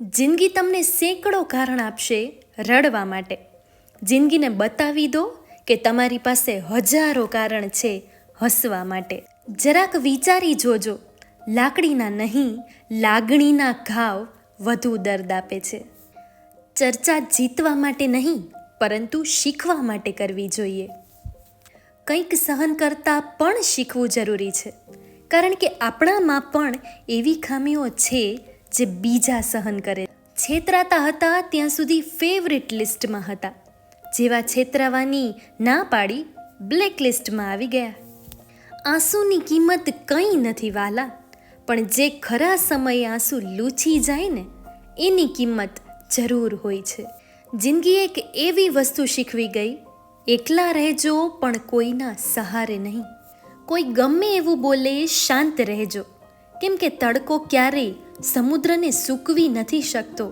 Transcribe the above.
જિંદગી તમને સેંકડો કારણ આપશે રડવા માટે. જિંદગીને બતાવી દો કે તમારી પાસે હજારો કારણ છે હસવા માટે. જરાક વિચારી જોજો, લાકડીના નહીં, લાગણીના ઘાવ વધુ દર્દ આપે છે. ચર્ચા જીતવા માટે નહીં, પરંતુ શીખવા માટે કરવી જોઈએ. કંઈક સહન કરતાં પણ શીખવું જરૂરી છે. કારણ કે આપણામાં પણ એવી ખામીઓ છે જે બીજા સહન કરે. છેતરાતા હતા ત્યાં સુધી ફેવરિટ લિસ્ટમાં હતા. જેવા છેતરાવાની ના પાડી બ્લેક લિસ્ટમાં આવી ગયા. આંસુની કિંમત કંઈ નથી વાલા, પણ જે ખરા સમયે આંસુ લૂછી જાય ને, એની કિંમત જરૂર હોય છે. જિંદગી એક એવી વસ્તુ શીખવી ગઈ, એકલા રહેજો પણ કોઈના સહારે નહીં. કોઈ ગમે એવું બોલે, શાંત રહેજો. કેમ કે તડકો ક્યારેય સમુદ્રને સૂકવી નથી શકતો.